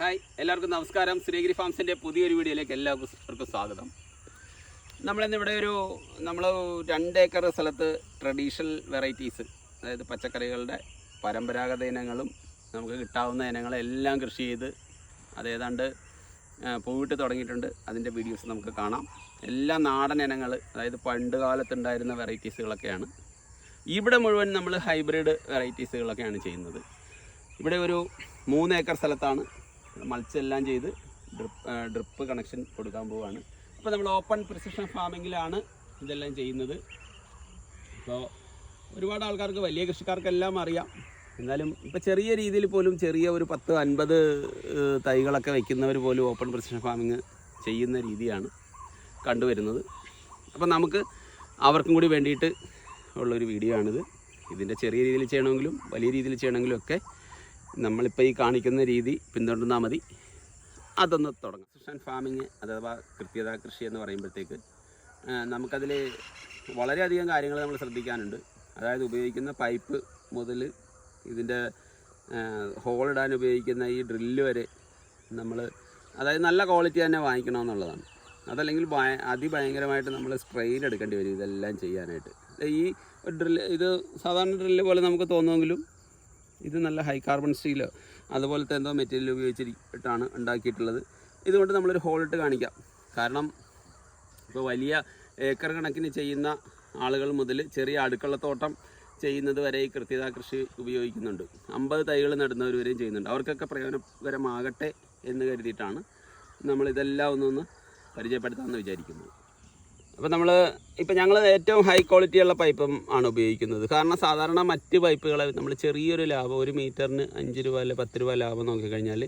Hi എല്ലാവർക്കും നമസ്കാരം. ശ്രീഗിരി ഫാംസിന്റെ പുതിയൊരു വീഡിയോയിലേക്ക് എല്ലാവർക്കും സ്വാഗതം. നമ്മളിന്ന് ഇവിടെ ഒരു നമ്മൾ രണ്ട് ഏക്കർ സ്ഥലത്ത് ട്രഡീഷണൽ വെറൈറ്റീസ് അതായത് പച്ചക്കറികളുടെ പരമ്പരാഗത ഇനങ്ങളും നമുക്ക് കിട്ടാവുന്ന ഇനങ്ങളെല്ലാം കൃഷി ചെയ്ത് അതേതാണ്ട് പൂവിട്ട് തുടങ്ങിയിട്ടുണ്ട്. അതിന്റെ വീഡിയോസ് നമുക്ക് കാണാം. എല്ലാ നാടൻ ഇനങ്ങൾ അതായത് പണ്ട് കാലത്തുണ്ടായിരുന്ന വെറൈറ്റീസുകളൊക്കെയാണ് ഇവിടെ മുഴുവൻ നമ്മൾ ഹൈബ്രിഡ് വെറൈറ്റീസുകളൊക്കെയാണ് ചെയ്യുന്നത്. ഇവിടെ ഒരു മൂന്ന് ഏക്കർ സ്ഥലത്താണ് മൾച്ചെല്ലാം ചെയ്ത് ഡ്രിപ്പ് ഡ്രിപ്പ് കണക്ഷൻ കൊടുക്കാൻ പോവുകയാണ് അപ്പോൾ നമ്മൾ ഓപ്പൺ പ്രിസിഷൻ ഫാമിങ്ങിലാണ് ഇതെല്ലാം ചെയ്യുന്നത്. അപ്പോൾ ഒരുപാട് ആൾക്കാർക്ക് വലിയ കൃഷിക്കാർക്കെല്ലാം അറിയാം. എന്നാലും ഇപ്പോൾ ചെറിയ രീതിയിൽ പോലും ചെറിയ ഒരു പത്ത് അൻപത് തൈകളൊക്കെ വയ്ക്കുന്നവർ പോലും ഓപ്പൺ പ്രിസിഷൻ ഫാമിങ് ചെയ്യുന്ന രീതിയാണ് കണ്ടുവരുന്നത്. അപ്പോൾ നമുക്ക് അവർക്കും കൂടി വേണ്ടിയിട്ട് ഉള്ളൊരു വീഡിയോ ആണിത്. ഇതിന്റെ ചെറിയ രീതിയിൽ ചെയ്യണമെങ്കിലും വലിയ രീതിയിൽ ചെയ്യണമെങ്കിലും ഒക്കെ നമ്മളിപ്പോൾ ഈ കാണിക്കുന്ന രീതി പിന്തുടർന്നാൽ മതി. അതൊന്ന് തുടങ്ങാം. കൃഷൻ ഫാമിങ് അഥവാ കൃത്യത കൃഷി എന്ന് പറയുമ്പോഴത്തേക്ക് നമുക്കതിൽ വളരെയധികം കാര്യങ്ങൾ നമ്മൾ ശ്രദ്ധിക്കാനുണ്ട്. അതായത് ഉപയോഗിക്കുന്ന പൈപ്പ് മുതൽ ഇതിന്റെ ഹോളിടാൻ ഉപയോഗിക്കുന്ന ഈ ഡ്രില്ല് വരെ നമ്മൾ അതായത് നല്ല ക്വാളിറ്റി തന്നെ വാങ്ങിക്കണമെന്നുള്ളതാണ്. അതല്ലെങ്കിൽ ഭയ അതിഭയങ്കരമായിട്ട് നമ്മൾ സ്ട്രെയിൻ എടുക്കേണ്ടി വരും ഇതെല്ലാം ചെയ്യാനായിട്ട്. ഈ ഡ്രില്ല് ഇത് സാധാരണ ഡ്രില്ല് പോലെ നമുക്ക് തോന്നുമെങ്കിലും ഇത് നല്ല ഹൈ കാർബൺ സ്റ്റീൽ അതുപോലത്തെ എന്തോ മെറ്റീരിയൽ ഉപയോഗിച്ചിട്ടാണ് ഉണ്ടാക്കിയിട്ടുള്ളത്. ഇതുകൊണ്ട് നമ്മളൊരു ഹോളിട്ട് കാണിക്കാം. കാരണം ഇപ്പോൾ വലിയ ഏക്കർ കണക്കിന് ചെയ്യുന്ന ആളുകൾ മുതൽ ചെറിയ അടുക്കളത്തോട്ടം ചെയ്യുന്നത് വരെ ഈ കൃത്യത കൃഷി ഉപയോഗിക്കുന്നുണ്ട്. അമ്പത് തൈകൾ നടുന്നവർ വരെയും ചെയ്യുന്നുണ്ട്. അവർക്കൊക്കെ പ്രയോജനകരമാകട്ടെ എന്ന് കരുതിയിട്ടാണ് നമ്മളിതെല്ലാം ഒന്നൊന്ന് പരിചയപ്പെടുത്താമെന്ന് വിചാരിക്കുന്നത് അപ്പോൾ നമ്മൾ ഇപ്പോൾ ഞങ്ങൾ ഏറ്റവും ഹൈ ക്വാളിറ്റിയുള്ള പൈപ്പും ആണ് ഉപയോഗിക്കുന്നത്. കാരണം സാധാരണ മറ്റ് പൈപ്പുകളെ നമ്മൾ ചെറിയൊരു ലാഭം ഒരു മീറ്ററിന് അഞ്ച് രൂപ അല്ലെ പത്ത് രൂപ ലാഭം നോക്കിക്കഴിഞ്ഞാൽ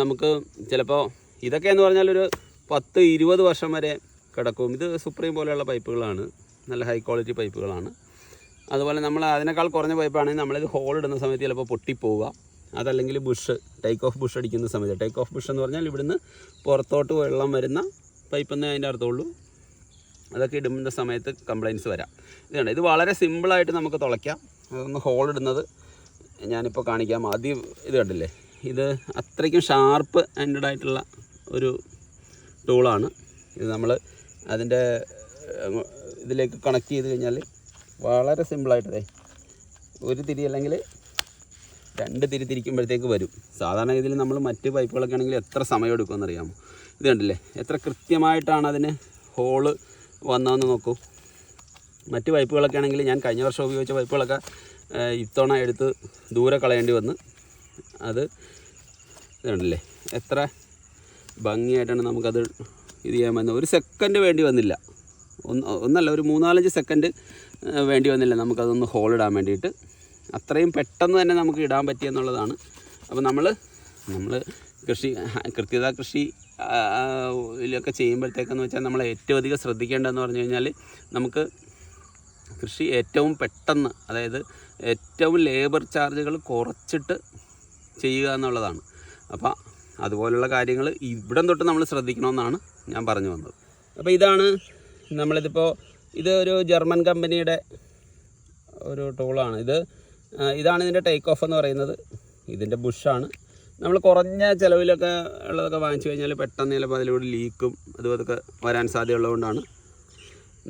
നമുക്ക് ചിലപ്പോൾ ഇതൊക്കെ എന്ന് പറഞ്ഞാൽ ഒരു പത്ത് ഇരുപത് വർഷം വരെ കിടക്കും. ഇത് സുപ്രീം പോലെയുള്ള പൈപ്പുകളാണ്. നല്ല ഹൈ ക്വാളിറ്റി പൈപ്പുകളാണ്. അതുപോലെ നമ്മൾ അതിനേക്കാൾ കുറഞ്ഞ പൈപ്പാണെങ്കിൽ നമ്മളിത് ഹോൾ ഇടുന്ന സമയത്ത് ചിലപ്പോൾ പൊട്ടിപ്പോവുക. അതല്ലെങ്കിൽ ബുഷ് ടേക്ക് ഓഫ് ബുഷ് അടിക്കുന്ന സമയത്ത്. ടേക്ക് ഓഫ് ബുഷ് എന്ന് പറഞ്ഞാൽ ഇവിടുന്ന് പുറത്തോട്ട് വെള്ളം വരുന്ന പൈപ്പെന്നേ അതിന്റെ അർത്ഥമുള്ളൂ. അതൊക്കെ ഇടുന്ന സമയത്ത് കംപ്ലയിൻസ് വരാം. ഇതുണ്ട് ഇത് വളരെ സിമ്പിളായിട്ട് നമുക്ക് തുളയ്ക്കാം. അതൊന്ന് ഹോൾ ഇടുന്നത് ഞാനിപ്പോൾ കാണിക്കാം. ആദ്യം ഇത് കണ്ടില്ലേ ഇത് അത്രയ്ക്കും ഷാർപ്പ് ആൻഡഡ് ആയിട്ടുള്ള ഒരു ടൂളാണ് ഇത് നമ്മൾ അതിന്റെ ഇതിലേക്ക് കണക്ട് ചെയ്ത് കഴിഞ്ഞാൽ വളരെ സിമ്പിളായിട്ടതേ ഒരു തിരി അല്ലെങ്കിൽ രണ്ട് തിരി തിരിക്കുമ്പോഴത്തേക്ക് വരും. സാധാരണ ഇതിൽ നമ്മൾ മറ്റ് പൈപ്പുകളൊക്കെ ആണെങ്കിൽ എത്ര സമയം എടുക്കുമെന്ന് അറിയാമോ? ഇത് കണ്ടില്ലേ എത്ര കൃത്യമായിട്ടാണ് അതിന് ഹോൾ വന്നതെന്ന് നോക്കൂ. മറ്റ് പൈപ്പുകളൊക്കെ ആണെങ്കിൽ ഞാൻ കഴിഞ്ഞ വർഷം ഉപയോഗിച്ച പൈപ്പുകളൊക്കെ ഇത്തവണ എടുത്ത് ദൂരെ കളയേണ്ടി വന്ന്. അത് ഇതുണ്ടല്ലേ? എത്ര ഭംഗിയായിട്ടാണ് നമുക്കത് ഇത് ചെയ്യാൻ വന്നത് ഒരു സെക്കൻഡ് വേണ്ടി വന്നില്ല. ഒന്ന് ഒന്നല്ല ഒരു മൂന്നാലഞ്ച് സെക്കൻഡ് വേണ്ടി വന്നില്ല. നമുക്കതൊന്ന് ഹോൾ ഇടാൻ വേണ്ടിയിട്ട്. അത്രയും പെട്ടെന്ന് തന്നെ നമുക്ക് ഇടാൻ പറ്റിയെന്നുള്ളതാണ്. അപ്പോൾ നമ്മൾ നമ്മൾ കൃഷി കൃത്യത കൃഷി ഇതിലൊക്കെ ചെയ്യുമ്പോഴത്തേക്കെന്ന് വെച്ചാൽ നമ്മൾ ഏറ്റവും അധികം ശ്രദ്ധിക്കേണ്ടതെന്ന് പറഞ്ഞു കഴിഞ്ഞാൽ നമുക്ക് കൃഷി ഏറ്റവും പെട്ടെന്ന് അതായത് ഏറ്റവും ലേബർ ചാർജുകൾ കുറച്ചിട്ട് ചെയ്യുക എന്നുള്ളതാണ്. അപ്പോൾ അതുപോലുള്ള കാര്യങ്ങൾ ഇവിടം തൊട്ട് നമ്മൾ ശ്രദ്ധിക്കണമെന്നാണ് ഞാൻ പറഞ്ഞു വന്നത്. അപ്പോൾ ഇതാണ് നമ്മളിതിപ്പോൾ ഇത് ഒരു ജർമ്മൻ കമ്പനിയുടെ ഒരു ടൂളാണ്. ഇത് ഇതാണ് ഇതിന്റെ ടേക്ക് ഓഫ് എന്ന് പറയുന്നത്. ഇതിന്റെ ബുഷാണ്. നമ്മൾ കുറഞ്ഞ ചിലവിലൊക്കെ ഉള്ളതൊക്കെ വാങ്ങിച്ചു കഴിഞ്ഞാൽ പെട്ടെന്ന് ചിലപ്പോൾ അതിലൂടെ ലീക്കും അതും അതൊക്കെ വരാൻ സാധ്യതയുള്ളതുകൊണ്ടാണ്.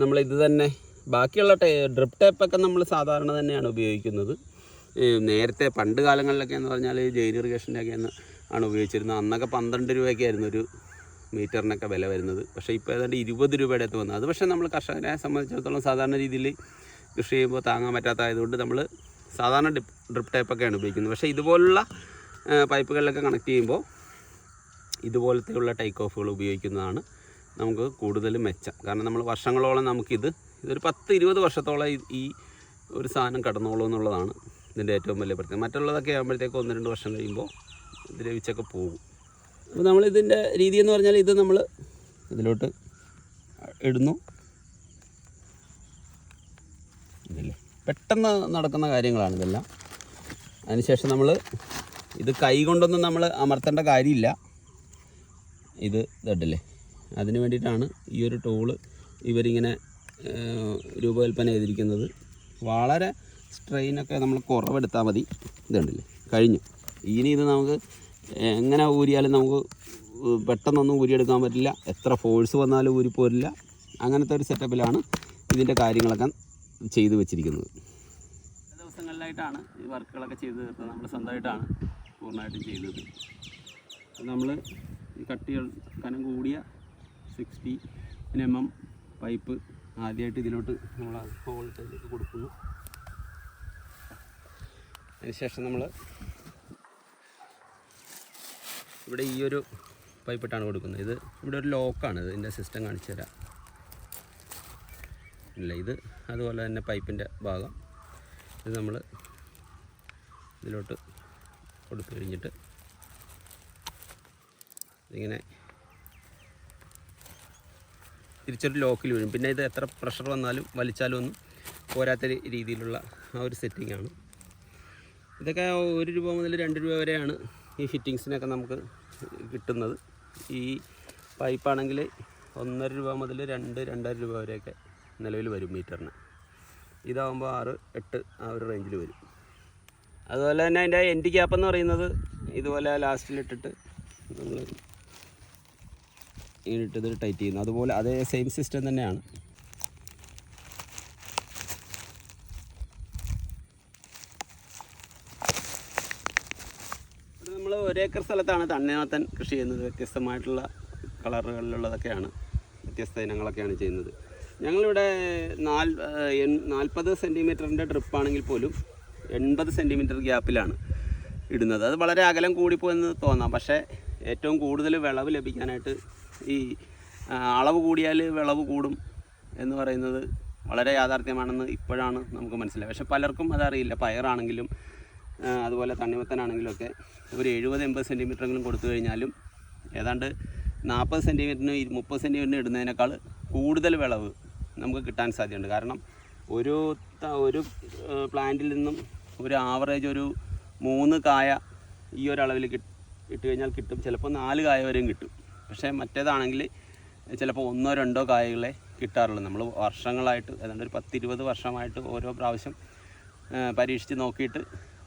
നമ്മൾ ഇത് തന്നെ ബാക്കിയുള്ള ടേ ഡ്രിപ്പ് ടേപ്പൊക്കെ നമ്മൾ സാധാരണ തന്നെയാണ് ഉപയോഗിക്കുന്നത്. നേരത്തെ പണ്ട് കാലങ്ങളിലൊക്കെ എന്ന് പറഞ്ഞാൽ ജെയിൻ ഇറിഗേഷന്റെ ഒക്കെ ആണ് ഉപയോഗിച്ചിരുന്നത്. അന്നൊക്കെ പന്ത്രണ്ട് രൂപയൊക്കെ ആയിരുന്നു ഒരു മീറ്ററിനൊക്കെ വില വരുന്നത്. പക്ഷേ ഇപ്പോൾ ഏതാണ്ട് ഇരുപത് രൂപയുടെ അടുത്ത് വന്നു. അത് പക്ഷേ നമ്മൾ കർഷകരെ സംബന്ധിച്ചിടത്തോളം സാധാരണ രീതിയിൽ കൃഷി ചെയ്യുമ്പോൾ താങ്ങാൻ പറ്റാത്തതായതുകൊണ്ട് നമ്മൾ സാധാരണ ഡിപ് ഡ്രിപ്പ് ടൈപ്പൊക്കെയാണ് ഉപയോഗിക്കുന്നത്. പക്ഷേ ഇതുപോലുള്ള പൈപ്പുകളിലൊക്കെ കണക്ട് ചെയ്യുമ്പോൾ ഇതുപോലത്തെയുള്ള ടൈക്ക് ഓഫുകൾ ഉപയോഗിക്കുന്നതാണ് നമുക്ക് കൂടുതൽ മെച്ചം. കാരണം നമ്മൾ വർഷങ്ങളോളം നമുക്കിത് ഇതൊരു പത്ത് ഇരുപത് വർഷത്തോളം ഈ- ഒരു സാധനം കടന്നോളൂ എന്നുള്ളതാണ് ഇതിന്റെ ഏറ്റവും വലിയ പ്രത്യേകത. മറ്റുള്ളതൊക്കെ ആകുമ്പോഴത്തേക്ക് ഒന്ന് രണ്ട് വർഷം കഴിയുമ്പോൾ ദ്രവിച്ചൊക്കെ പോകും. അപ്പോൾ നമ്മൾ ഇതിന്റെ രീതി എന്ന് പറഞ്ഞാൽ ഇത് നമ്മൾ ഇതിലോട്ട് ഇടുന്നു. പെട്ടെന്ന് നടക്കുന്ന കാര്യങ്ങളാണ് ഇതെല്ലാം. അതിനുശേഷം നമ്മൾ ഇത് കൈ കൊണ്ടൊന്നും നമ്മൾ അമർത്തേണ്ട കാര്യമില്ല. ഇത് ഇതല്ലേ? അതിന് വേണ്ടിയിട്ടാണ് ഈ ഒരു ടൂൾ ഇവരിങ്ങനെ രൂപകൽപ്പന ചെയ്തിരിക്കുന്നത്. വളരെ സ്ട്രെയിനൊക്കെ നമ്മൾ കുറവെടുത്താൽ മതി. ഇതുണ്ടല്ലേ? കഴിഞ്ഞു. ഇനി ഇത് നമുക്ക് എങ്ങനെ ഊരിയാലും നമുക്ക് പെട്ടെന്നൊന്നും ഊരിയെടുക്കാൻ പറ്റില്ല. എത്ര ഫോഴ്സ് വന്നാലും ഊരിപ്പോരില്ല അങ്ങനത്തെ ഒരു സെറ്റപ്പിലാണ് ഇതിന്റെ കാര്യങ്ങളൊക്കെ ചെയ്തു വെച്ചിരിക്കുന്നത്. ദിവസങ്ങളിലായിട്ടാണ് ഈ വർക്കുകളൊക്കെ ചെയ്ത് തീർത്തത്. നമ്മൾ സ്വന്തമായിട്ടാണ്. പൂർണമായിട്ടും ചെയ്തത്. നമ്മൾ ഈ കട്ടികൾ കനം കൂടിയ സിക്സ്റ്റി എം എം പൈപ്പ് ആദ്യമായിട്ട് ഇതിലോട്ട് നമ്മൾ ഹോൾസൈലേക്ക് കൊടുക്കുന്നു. അതിനുശേഷം നമ്മൾ ഇവിടെ ഈ ഒരു പൈപ്പിട്ടാണ് കൊടുക്കുന്നത്. ഇത് ഇവിടെ ഒരു ലോക്കാണ് ഇതിന്റെ സിസ്റ്റം കാണിച്ചു തരാം. ഇല്ല ഇത് അതുപോലെ തന്നെ പൈപ്പിന്റെ ഭാഗം. ഇത് നമ്മൾ ഇതിലോട്ട് കൊടുത്തു കഴിഞ്ഞിട്ട് ഇതിങ്ങനെ തിരിച്ചൊരു ലോക്കിൽ വീഴും. പിന്നെ ഇത് എത്ര പ്രഷർ വന്നാലും വലിച്ചാലും ഒന്നും പോരാത്ത രീതിയിലുള്ള ആ ഒരു സെറ്റിംഗ് ആണ്. ഇതൊക്കെ ഒരു രൂപ മുതൽ രണ്ട് രൂപ വരെയാണ് ഈ ഫിറ്റിങ്സിനൊക്കെ നമുക്ക് കിട്ടുന്നത്. ഈ പൈപ്പാണെങ്കിൽ ഒന്നര രൂപ മുതൽ രണ്ട് രണ്ടര രൂപ വരെയൊക്കെ നിലവിൽ വരും മീറ്ററിന് ഇതാകുമ്പോൾ ആറ് എട്ട് ആ ഒരു റേഞ്ചിൽ വരും. അതുപോലെ തന്നെ അതിന്റെ എൻഡ് ക്യാപ്പ് എന്ന് പറയുന്നത് ഇതുപോലെ ലാസ്റ്റിലിട്ടിട്ട് നമ്മൾ ഇങ്ങനെ ഇട്ടത് ടൈറ്റ് ചെയ്യുന്നു. അതുപോലെ അതേ സെയിം സിസ്റ്റം തന്നെയാണ്. നമ്മൾ ഒരേക്കർ സ്ഥലത്താണ് തണ്ണിനാത്തൻ കൃഷി ചെയ്യുന്നത്. വ്യത്യസ്തമായിട്ടുള്ള കളറുകളിലുള്ളതൊക്കെയാണ്. വ്യത്യസ്ത ഇനങ്ങളൊക്കെയാണ് ചെയ്യുന്നത്. ഞങ്ങളിവിടെ നാൽ നാൽപ്പത് സെന്റിമീറ്ററിന്റെ ഡ്രിപ്പാണെങ്കിൽ പോലും എൺപത് സെന്റിമീറ്റർ ഗ്യാപ്പിലാണ് ഇടുന്നത്. അത് വളരെ അകലം കൂടിപ്പോയെന്ന് തോന്നാം. പക്ഷേ ഏറ്റവും കൂടുതൽ വിളവ് ലഭിക്കാനായിട്ട് ഈ അളവ് കൂടിയാൽ വിളവ് കൂടും എന്ന് പറയുന്നത് വളരെ യാഥാർത്ഥ്യമാണെന്ന് ഇപ്പോഴാണ് നമുക്ക് മനസ്സിലായത്. പക്ഷേ പലർക്കും അതറിയില്ല. പയറാണെങ്കിലും അതുപോലെ തണ്ണിമത്തനാണെങ്കിലും ഒക്കെ ഒരു എഴുപത് എൺപത് സെന്റിമീറ്ററെങ്കിലും കൊടുത്തു കഴിഞ്ഞാലും ഏതാണ്ട് നാൽപ്പത് സെന്റിമീറ്ററിന് മുപ്പത് സെന്റിമീറ്ററിന് ഇടുന്നതിനേക്കാൾ കൂടുതൽ വിളവ് നമുക്ക് കിട്ടാൻ സാധ്യതയുണ്ട്. കാരണം ഒരു ഒരു പ്ലാന്റിൽ നിന്നും ഒരു ആവറേജ് ഒരു മൂന്ന് കായ ഈ ഒരളവിൽ കിട്ട് ഇട്ട് കഴിഞ്ഞാൽ കിട്ടും. ചിലപ്പോൾ നാല് കായ വരെയും കിട്ടും. പക്ഷേ മറ്റേതാണെങ്കിൽ ചിലപ്പോൾ ഒന്നോ രണ്ടോ കായകളെ കിട്ടാറുള്ളൂ. നമ്മൾ വർഷങ്ങളായിട്ട് ഏതാണ്ട് ഒരു പത്തിരുപത് വർഷമായിട്ട് ഓരോ പ്രാവശ്യം പരീക്ഷിച്ച് നോക്കിയിട്ട്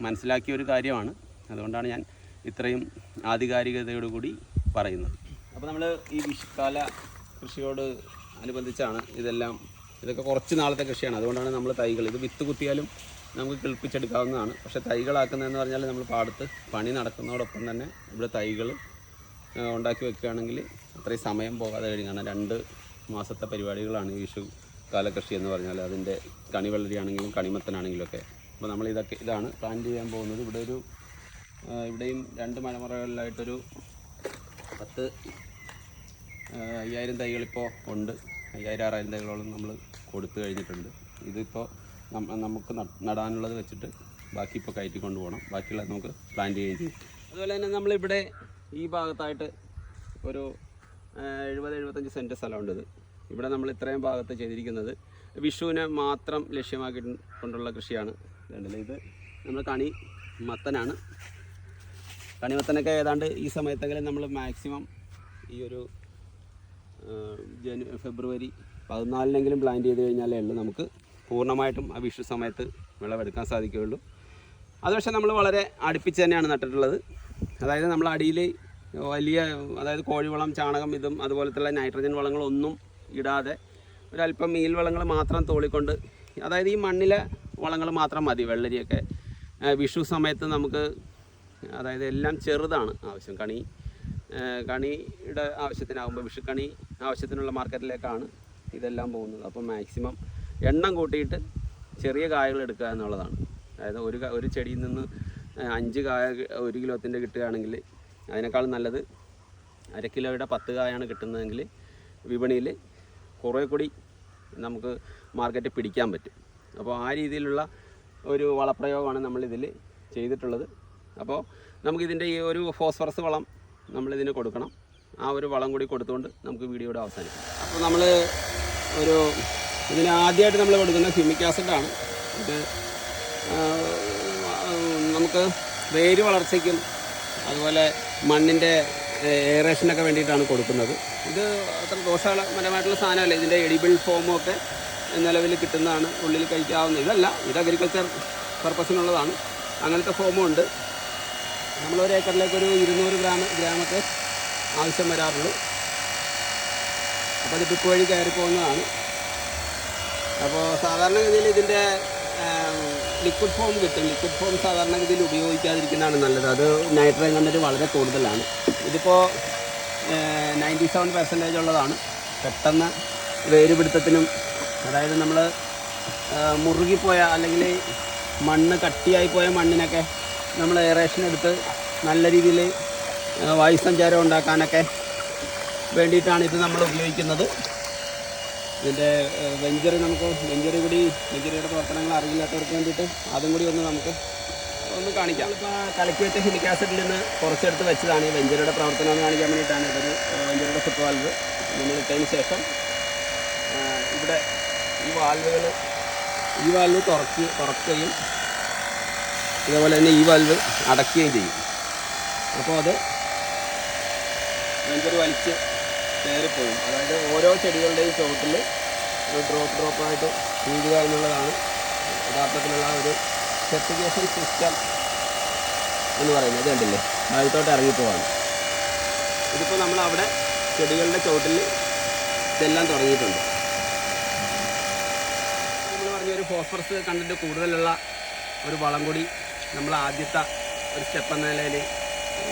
മനസ്സിലാക്കിയ ഒരു കാര്യമാണ്. അതുകൊണ്ടാണ് ഞാൻ ഇത്രയും ആധികാരികതയോടുകൂടി പറയുന്നത്. അപ്പോൾ നമ്മൾ ഈ വിഷുക്കാല കൃഷിയോട് അനുബന്ധിച്ചാണ് ഇതെല്ലാം ഇതൊക്കെ കുറച്ച് നാളത്തെ കൃഷിയാണ്. അതുകൊണ്ടാണ് നമ്മൾ തൈകൾ ഇത് വിത്ത് കുത്തിയാലും നമുക്ക് കിളിപ്പിച്ചെടുക്കാവുന്നതാണ്. പക്ഷേ തൈകളാക്കുന്നതെന്ന് പറഞ്ഞാൽ നമ്മൾ പാടത്ത് പണി നടക്കുന്നതോടൊപ്പം തന്നെ ഇവിടെ തൈകൾ ഉണ്ടാക്കി വെക്കുകയാണെങ്കിൽ അത്രയും സമയം പോകാതെ കഴിഞ്ഞാണ് രണ്ട് മാസത്തെ പരിപാടികളാണ് വിഷു കാലകൃഷി എന്ന് പറഞ്ഞാൽ അതിന്റെ കണിവെള്ളരിയാണെങ്കിലും കണിമത്തനാണെങ്കിലും ഒക്കെ. അപ്പോൾ നമ്മൾ ഇതൊക്കെ ഇതാണ് പ്ലാൻ ചെയ്യാൻ പോകുന്നത്. ഇവിടെ ഒരു ഇവിടെയും രണ്ട് മലമുറകളിലായിട്ടൊരു പത്ത് അയ്യായിരം തൈകളിപ്പോൾ ഉണ്ട്. അയ്യായിരം ആറായിരം തൈകളോളം നമ്മൾ കൊടുത്തു കഴിഞ്ഞിട്ടുണ്ട്. ഇതിപ്പോൾ നമുക്ക് നട്- നടാനുള്ളത് വെച്ചിട്ട് ബാക്കി ഇപ്പോൾ കയറ്റി കൊണ്ടുപോകണം ബാക്കിയുള്ളത് നമുക്ക് പ്ലാന്റ് ചെയ്യുകയും ചെയ്യും. അതുപോലെ തന്നെ നമ്മളിവിടെ ഈ ഭാഗത്തായിട്ട് ഒരു എഴുപത് എഴുപത്തഞ്ച് സെന്റ് സ്ഥലമുണ്ട് ഇവിടെ നമ്മൾ ഇത്രയും ഭാഗത്ത് ചെയ്തിരിക്കുന്നത്. വിഷുവിനെ മാത്രം ലക്ഷ്യമാക്കി കൊണ്ടുള്ള കൃഷിയാണ്. ഇത്? നമ്മൾ കണി മത്തനാണ്. കണിമത്തനൊക്കെ ഏതാണ്ട് ഈ സമയത്തെങ്കിലും നമ്മൾ മാക്സിമം ഈ ഒരു ജനു ഫെബ്രുവരി പതിനാലിനെങ്കിലും പ്ലാൻ ചെയ്ത് കഴിഞ്ഞാലേ ഉള്ളൂ നമുക്ക് പൂർണമായിട്ടും ആ വിഷു സമയത്ത് വിളവെടുക്കാൻ സാധിക്കുകയുള്ളൂ. അത് പക്ഷേ നമ്മൾ വളരെ അടുപ്പിച്ച് തന്നെയാണ് നട്ടിട്ടുള്ളത്. അതായത് നമ്മൾ അടിയിൽ വലിയ അതായത് കോഴിവളം ചാണകം ഇതും അതുപോലത്തുള്ള നൈട്രജൻ വളങ്ങളൊന്നും ഇടാതെ ഒരല്പം മീൽ വളങ്ങൾ മാത്രം തോളിക്കൊണ്ട് അതായത് ഈ മണ്ണിലെ വളങ്ങൾ മാത്രം മതി. വെള്ളരിയൊക്കെ വിഷു സമയത്ത് നമുക്ക് അതായത് എല്ലാം ചെറുതാണ് ആവശ്യം. കണി കണിയുടെ ആവശ്യത്തിനാകുമ്പോൾ വിഷുക്കണി ആവശ്യത്തിനുള്ള മാർക്കറ്റിലേക്കാണ് ഇതെല്ലാം പോകുന്നത്. അപ്പോൾ മാക്സിമം എണ്ണം കൂട്ടിയിട്ട് ചെറിയ കായകൾ എടുക്കുക എന്നുള്ളതാണ്. അതായത് ഒരു ഒരു ചെടിയിൽ നിന്ന് അഞ്ച് കായ ഒരു കിലോത്തിന്റെ കിട്ടുകയാണെങ്കിൽ അതിനേക്കാൾ നല്ലത് അര കിലോയുടെ പത്ത് കായാണ് കിട്ടുന്നതെങ്കിൽ വിപണിയിൽ കുറേ കൂടി നമുക്ക് മാർക്കറ്റ് പിടിക്കാൻ പറ്റും. അപ്പോൾ ആ രീതിയിലുള്ള ഒരു വളപ്രയോഗമാണ് നമ്മളിതിൽ ചെയ്തിട്ടുള്ളത്. അപ്പോൾ നമുക്കിതിന്റെ ഈ ഒരു ഫോസ്ഫറസ് വളം നമ്മളിതിന് കൊടുക്കണം. ആ ഒരു വളം കൂടി കൊടുത്തുകൊണ്ട് നമുക്ക് വീഡിയോയുടെ അവസാനിക്കാം അപ്പോൾ നമ്മൾ ഒരു ഇതിന് ആദ്യമായിട്ട് നമ്മൾ കൊടുക്കുന്ന ഹ്യൂമിക് ആസിഡാണ് ഇത് നമുക്ക് വേര് വളർച്ചയ്ക്കും അതുപോലെ മണ്ണിന്റെ എയറേഷനൊക്കെ വേണ്ടിയിട്ടാണ് കൊടുക്കുന്നത്. ഇത് അത്ര ദോഷകരമായിട്ടുള്ള സാധനമല്ല. ഇതിന്റെ എഡിബിൾ ഫോമും ഒക്കെ നിലവിൽ കിട്ടുന്നതാണ്. ഉള്ളിൽ കഴിക്കാവുന്ന ഇതല്ല. ഇത് അഗ്രികൾച്ചർ പർപ്പസിനുള്ളതാണ് അങ്ങനത്തെ ഫോമും ഉണ്ട്. നമ്മൾ ഒരു ഏക്കറിലേക്ക് ഒരു ഇരുന്നൂറ് ഗ്രാം ഗ്രാമൊക്കെ ആവശ്യം വരാറുള്ളൂ. അപ്പോൾ അത് ടിപ്പ് വഴി കയറി പോകുന്നതാണ് അപ്പോൾ സാധാരണഗതിയിൽ ഇതിന്റെ ലിക്വിഡ് ഫോം കിട്ടും. ലിക്വിഡ് ഫോം സാധാരണഗതിയിൽ ഉപയോഗിക്കാതിരിക്കുന്നതാണ് നല്ലത്. അത് നൈട്രജൻ കണ്ടന്റ് വളരെ കൂടുതലാണ്. ഇതിപ്പോൾ നയന്റി സെവൻ പെർസെന്റേജ് ഉള്ളതാണ്. പെട്ടെന്ന് വേരുപിടുത്തത്തിനും അതായത് നമ്മൾ മുറുകിപ്പോയ അല്ലെങ്കിൽ മണ്ണ് കട്ടിയായി പോയ മണ്ണിനൊക്കെ നമ്മൾ എയറേഷൻ എടുത്ത് നല്ല രീതിയിൽ വായു സഞ്ചാരം ഉണ്ടാക്കാനൊക്കെ വേണ്ടിയിട്ടാണ് ഇത് നമ്മൾ ഉപയോഗിക്കുന്നത്. ഇതിന്റെ വെഞ്ചറി നമുക്ക് വെഞ്ചറി കൂടി വെഞ്ചറിയുടെ പ്രവർത്തനങ്ങൾ അറിയില്ലാത്തവർക്ക് വേണ്ടിയിട്ട് അതും കൂടി ഒന്ന് നമുക്ക് ഒന്ന് കാണിക്കാം. ഇപ്പോൾ കലക്കി വെച്ച സിലിക് ആസിഡിൽ നിന്ന് കുറച്ചെടുത്ത് വെച്ചതാണ്. ഈ വെഞ്ചറിയുടെ പ്രവർത്തനം എന്ന് കാണിക്കാൻ വേണ്ടിയിട്ടാണ് ഇതൊരു വെഞ്ചറിയുടെ ഫുട് വാൽവ് നമ്മൾ ഇട്ടതിന് ശേഷം ഇവിടെ ഈ വാൽവുകൾ ഈ വാൽവ് തുറക്കി തുറക്കുകയും ഇതേപോലെ തന്നെ ഈ വാൽവ് അടയ്ക്കുകയും ചെയ്യും. അപ്പോൾ അത് വെഞ്ചറി വലിച്ച് കയറിപ്പോകും അതായത് ഓരോ ചെടികളുടെയും ചുവട്ടിൽ ഒരു ഡ്രോപ്പ് ഡ്രോപ്പായിട്ട് വീഴുക എന്നുള്ളതാണ് യഥാർത്ഥത്തിലുള്ള ഒരു സെർട്ടിഫിക്കേഷൻ സിസ്റ്റം എന്ന് പറയുന്നത്. കണ്ടില്ലേ? താഴത്തോട്ട് ഇറങ്ങിപ്പോവാണ്. ഇതിപ്പോൾ നമ്മൾ അവിടെ ചെടികളുടെ ചുവട്ടിൽ ഇതെല്ലാം തുടങ്ങിയിട്ടുണ്ട്. നമ്മൾ പറഞ്ഞ ഒരു ഫോസ്ഫറസ് കണ്ടിട്ട് കൂടുതലുള്ള ഒരു വളം കൂടി നമ്മൾ ആദ്യത്തെ ഒരു സ്റ്റെപ്പ് എന്ന നിലയിൽ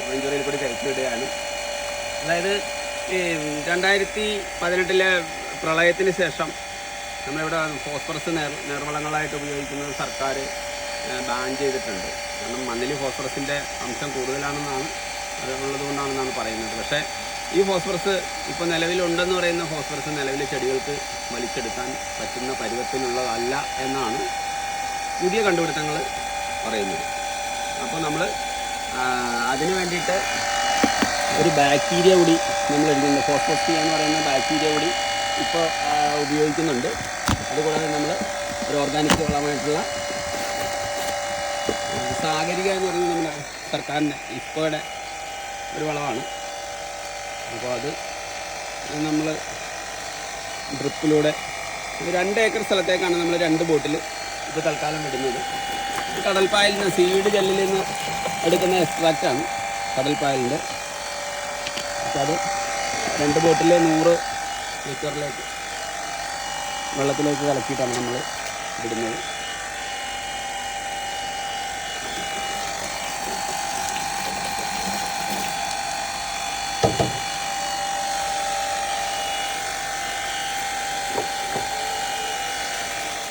വെഞ്ചുറിയിൽ കൂടി കഴിച്ചു വിടുകയാണ് അതായത് രണ്ടായിരത്തി പതിനെട്ടിലെ പ്രളയത്തിന് ശേഷം നമ്മളിവിടെ ഫോസ്ഫറസ് നേർ നേർവളങ്ങളായിട്ട് ഉപയോഗിക്കുന്നത് സർക്കാർ ബാൻ ചെയ്തിട്ടുണ്ട്. കാരണം മണ്ണിൽ ഫോസ്ഫറസിന്റെ അംശം കൂടുതലാണെന്നാണ് അത് ഉള്ളത് കൊണ്ടാണെന്നാണ് പറയുന്നത്. പക്ഷേ ഈ ഫോസ്ഫറസ് ഇപ്പോൾ നിലവിലുണ്ടെന്ന് പറയുന്ന ഫോസ്ഫറസ് നിലവിലെ ചെടികൾക്ക് വലിച്ചെടുക്കാൻ പറ്റുന്ന പരുവത്തിലുള്ളതല്ല എന്നാണ് പുതിയ കണ്ടുപിടുത്തങ്ങൾ പറയുന്നത്. അപ്പോൾ നമ്മൾ അതിന് വേണ്ടിയിട്ട് ഒരു ബാക്ടീരിയ കൂടി നമ്മൾ എടുക്കുന്നുണ്ട്. ഫോസ്ഫോസ്റ്റി എന്ന് പറയുന്ന ബാക്ടീരിയ കൂടി ഇപ്പോൾ ഉപയോഗിക്കുന്നുണ്ട്. അതുകൂടാതെ നമ്മൾ ഒരു ഓർഗാനിക് വളമായിട്ടുള്ള സാഗരിക എന്ന് പറയുന്നത് നമ്മുടെ സർക്കാരിന്റെ ഇപ്പോയുടെ ഒരു വളമാണ്. അപ്പോൾ അത് നമ്മൾ ഡ്രിപ്പിലൂടെ രണ്ട് ഏക്കർ സ്ഥലത്തേക്കാണ് നമ്മൾ രണ്ട് ബോട്ടിൽ ഇത് തൽക്കാലം വിടുന്നത് കടൽപ്പായലിൽ നിന്ന് സീഡ് ജെല്ലിൽ നിന്ന് എടുക്കുന്ന എക്സ്ട്രാക്റ്റാണ് കടൽപ്പായലിന്റെ. അത് രണ്ട് ബോട്ടിൽ നൂറ് ലിറ്ററിലേക്ക് വെള്ളത്തിലേക്ക് കലക്കിയിട്ടാണ് നമ്മൾ ഇടുന്നത്.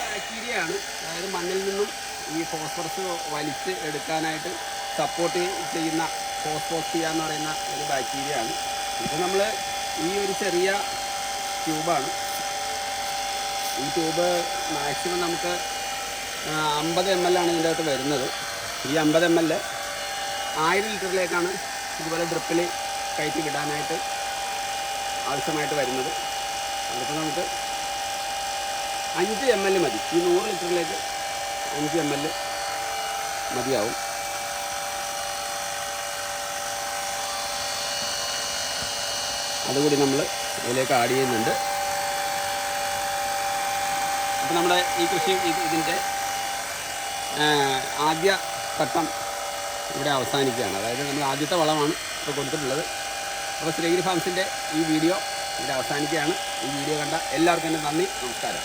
ബാക്ടീരിയയാണ് അതായത് മണ്ണിൽ നിന്നും ഈ ഫോസ്ഫറസ് വലിച്ച് എടുക്കാനായിട്ട് സപ്പോർട്ട് ചെയ്യുന്ന ഫോസ്ഫോക്സിയ എന്ന് പറയുന്ന ഒരു ബാക്ടീരിയയാണ്. ഇത് നമ്മൾ ഈ ഒരു ചെറിയ ട്യൂബാണ്. ഈ ട്യൂബ് മാക്സിമം നമുക്ക് അമ്പത് എം എൽ ആണ് ഇതിന്റെ അകത്ത് വരുന്നത്. ഈ അമ്പത് എം എൽ ആയിരം ലിറ്ററിലേക്കാണ് ഇതുപോലെ ഡ്രിപ്പിൽ കയറ്റി വിടാനായിട്ട് ആവശ്യമായിട്ട് വരുന്നത്. അതിപ്പോൾ നമുക്ക് അഞ്ച് എം എൽ മതി. ഈ നൂറ് ലിറ്ററിലേക്ക് അഞ്ച് എം എൽ മതിയാവും. അതുകൂടി നമ്മൾ ഇതിലേക്ക് ആഡ് ചെയ്യുന്നുണ്ട്. അപ്പോൾ നമ്മുടെ ഈ കൃഷി ഇത് ഇതിന്റെ ആദ്യ ഘട്ടം ഇവിടെ അവസാനിക്കുകയാണ്. അതായത് നമ്മൾ ആദ്യത്തെ വളമാണ് ഇപ്പോൾ കൊടുത്തിട്ടുള്ളത്. അപ്പോൾ ശ്രീഗിരി ഫാംസിന്റെ ഈ വീഡിയോ ഇവിടെ അവസാനിക്കുകയാണ്. ഈ വീഡിയോ കണ്ട എല്ലാവർക്കും എന്റെ നന്ദി നമസ്കാരം.